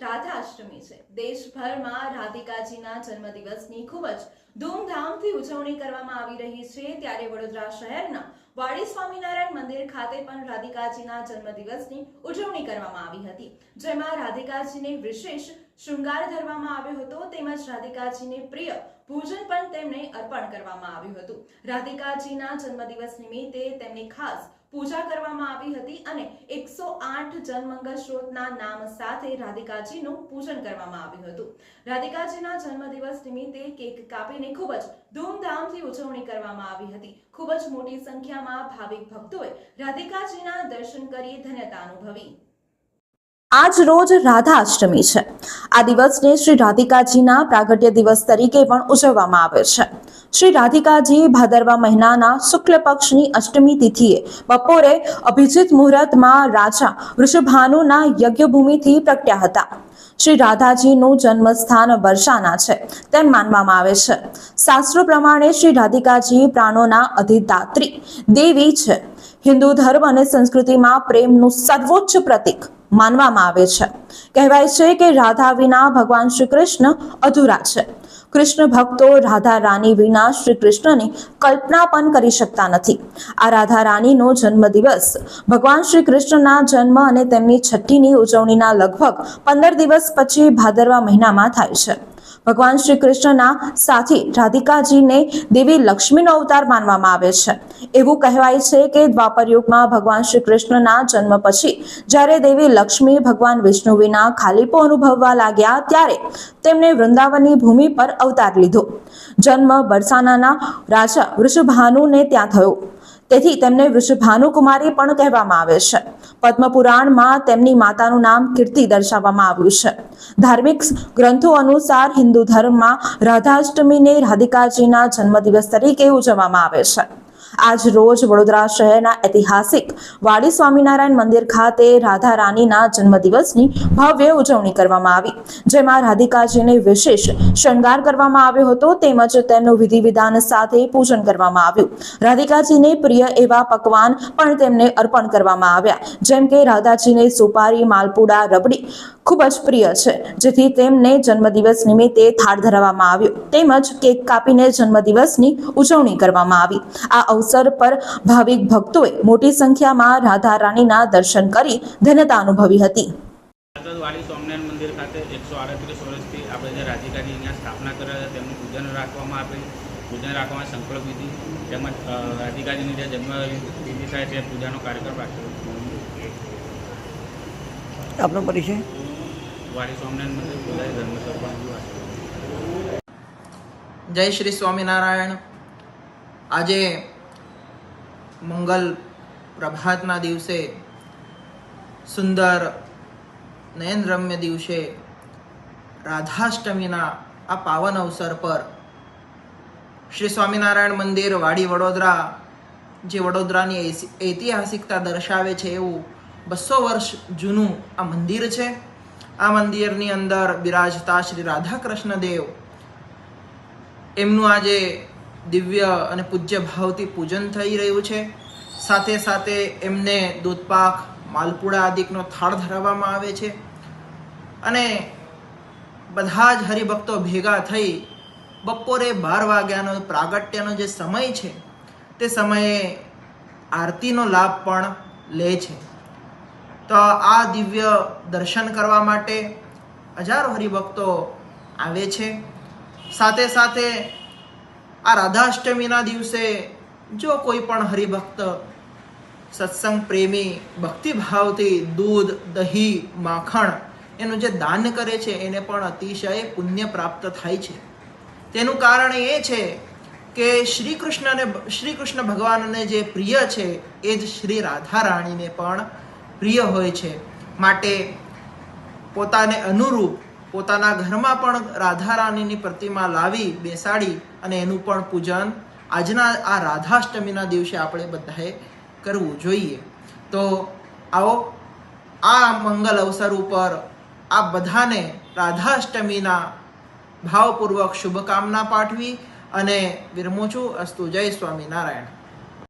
રાધાષ્ટમી છે. દેશભરમાં રાધિકાજીના જન્મદિવસની ખૂબ જ ધૂમધામથી ઉજવણી કરવામાં આવી રહી છે. ત્યારે વડોદરા શહેરના વાડી સ્વામિનારાયણ મંદિર ખાતે પણ રાધિકાજીના જન્મદિવસની ઉજવણી કરવામાં આવી હતી. જેમાં રાધિકાજીને વિશેષ શૃંગાર ધરવામાં આવ્યો હતો. તેમજ રાધિકાજીને પ્રિય ભોજન પણ તેમને અર્પણ કરવામાં આવ્યું હતું. રાધિકાજીના જન્મદિવસ નિમિત્તે તેમની ખાસ પૂજા કરવામાં આવી હતી અને એકસો આઠ જનમંગલ સ્ત્રોતના નામ સાથે રાધિકાજીનું પૂજન કરવામાં આવ્યું હતું. રાધિકાજીના જન્મદિવસ નિમિત્તે કેક કાપીને ખૂબ જ ધૂમધામથી ઉજવણી કરવામાં આવી હતી. ખૂબ જ મોટી સંખ્યામાં ભાવિક ભક્તોએ રાધિકાજીના દર્શન કરી ધન્યતા અનુભવી. આજ રોજ રાધા અષ્ટમી છે. આ દિવસને શ્રી રાધિકાજીના પ્રાગટ્ય દિવસ તરીકે પણ ઉજવવામાં આવે છે. શ્રી રાધિકાજી ભાદરવા મહિનાના શુક્લ પક્ષની અષ્ટમી તિથિએ બપોરે અભિજીત મુહૂર્તમાં રાજા વૃષભાનુના યજ્ઞભૂમિથી પ્રગટ્યા હતા. શ્રી રાધાજીનું જન્મસ્થાન વર્ષાના છે તેમ માનવામાં આવે છે. શાસ્ત્રો પ્રમાણે શ્રી રાધિકાજી પ્રાણોના અધિદાત્રી, દેવી છે. હિન્દુ ધર્મ અને સંસ્કૃતિમાં પ્રેમનું સર્વોચ્ચ પ્રતીક માનવામાં આવે છે. કહેવાય છે કે રાધા વિના ભગવાન શ્રી કૃષ્ણ અધૂરા છે. કૃષ્ણ ભક્તો રાધા રાની વિના શ્રી કૃષ્ણની કલ્પના પણ કરી શકતા નથી. આ રાધા રાણીનો જન્મદિવસ ભગવાન શ્રી કૃષ્ણના જન્મ અને તેમની છઠ્ઠીની ઉજવણીના લગભગ પંદર દિવસ પછી ભાદરવા મહિનામાં થાય છે. ભગવાન શ્રી કૃષ્ણના સાથી રાધિકાજીને દેવી લક્ષ્મીનો અવતાર માનવામાં આવે છે. એવું કહેવાય છે કે દ્વાપર યુગમાં ભગવાન શ્રી કૃષ્ણના જન્મ પછી જ્યારે દેવી લક્ષ્મી ભગવાન વિષ્ણુ વિના ખાલીપો અનુભવવા લાગ્યા ત્યારે તેમણે વૃંદાવનની ભૂમિ પર અવતાર લીધો. જન્મ બરસાનાના રાજા વૃષભાનુને ત્યાં થયો. તેથી તેમને વૃષભાનુકુમારી પણ કહેવામાં આવે છે. પદ્મપુરાણમાં તેમની માતાનું નામ કીર્તિ દર્શાવવામાં આવ્યું છે. ધાર્મિક ગ્રંથો અનુસાર હિન્દુ ધર્મમાં રાધાષ્ટમીને રાધિકાજીના જન્મદિવસ તરીકે ઉજવવામાં આવે છે. આજ રોજ વડોદરા શહેરના ઐતિહાસિક વાડી સ્વામિનારાયણ મંદિર ખાતે રાધા રાણીના જન્મદિવસની ભવ્ય ઉજવણી કરવામાં આવી, જેમાં રાધિકાજીને વિશેષ શણગાર કરવામાં આવ્યો હતો તેમજ તેમનું વિધિ વિધાન સાથે પૂજન કરવામાં આવ્યું. રાધિકાજીને પ્રિય એવા પકવાન પણ તેમને અર્પણ કરવામાં આવ્યા, જેમ કે રાધાજીને સુપારી, માલપુડા, રબડી ખૂબ જ પ્રિય છે, જેથી તેમને જન્મદિવસ નિમિત્તે થાળ ધરાવવામાં આવ્યો, તેમજ કેક કાપીને જન્મદિવસની ઉજવણી કરવામાં આવી. આ અવસર પર ભાવિક ભક્તોએ મોટી સંખ્યામાં રાધા રાણીના દર્શન કરી ધન્યતા અનુભવી હતી. વાળી વાડી મંદિર ખાતે એકસો આડત્રીસ વર્ષથી આપણે જે રાધિકાની અહીંયા સ્થાપના કરેલ છે તેમનું પૂજન રાખવામાં આવે પૂજન રાખવામાં સંકલ્પ વિધિ તેમજ રાધિકાજીની જે જન્મ વિધિ થાય તે પૂજાનો કાર્યક્રમ રાખ્યો આપનો પરિચય? વાડી સ્વામિનારાયણ મંદિર પૂજારી પણ જય શ્રી સ્વામિનારાયણ. આજે મંગલ પ્રભાતના દિવસે, સુંદર નયનરમ્ય દિવસે, રાધાષ્ટમીના આ પાવન અવસર પર શ્રી સ્વામિનારાયણ મંદિર, વાડી વડોદરા, જે વડોદરાની ઐતિહાસિકતા દર્શાવે છે એવું બસો વર્ષ જૂનું આ મંદિર છે. આ મંદિરની અંદર બિરાજતા શ્રી રાધા કૃષ્ણ દેવ એમનું આજે દિવ્ય અને પૂજ્ય ભાવથી પૂજન થઈ રહ્યું છે. સાથે સાથે એમને દૂધપાક, માલપુડા આદિકનો થાળ ધરાવવામાં આવે છે. અને બધા જ હરિભક્તો ભેગા થઈ બપોરે બાર વાગ્યાનો પ્રાગટ્યનો જે સમય છે, તે સમયે આરતીનો લાભ પણ લે છે. તો આ દિવ્ય દર્શન કરવા માટે હજારો હરિભક્તો આવે છે. સાથે સાથે આ રાધાષ્ટમીના દિવસે જો કોઈ પણ હરિભક્ત સત્સંગ પ્રેમી ભક્તિભાવથી દૂધ, દહીં, માખણ એનું જે દાન કરે છે, એને પણ અતિશય પુણ્ય પ્રાપ્ત થાય છે. તેનું કારણ એ છે કે શ્રી કૃષ્ણને શ્રી કૃષ્ણ ભગવાનને જે પ્રિય છે, એ જ શ્રી રાધા રાણીને પણ પ્રિય હોય છે. માટે પોતાને અનુરૂપ પોતાના ઘરમાં પણ રાધા રાણીની પ્રતિમા લાવી, બેસાડી અને એનું પણ પૂજન. આજના આ રાધાષ્ટમીના દિવસે આપણે બધાએ કરવું જોઈએ. તો આવો, આ મંગલ અવસર ઉપર આ બધાને રાધાષ્ટમીના ભાવપૂર્વક શુભકામના પાઠવી અને વિરમું છું. અસ્તુ જય સ્વામિનારાયણ.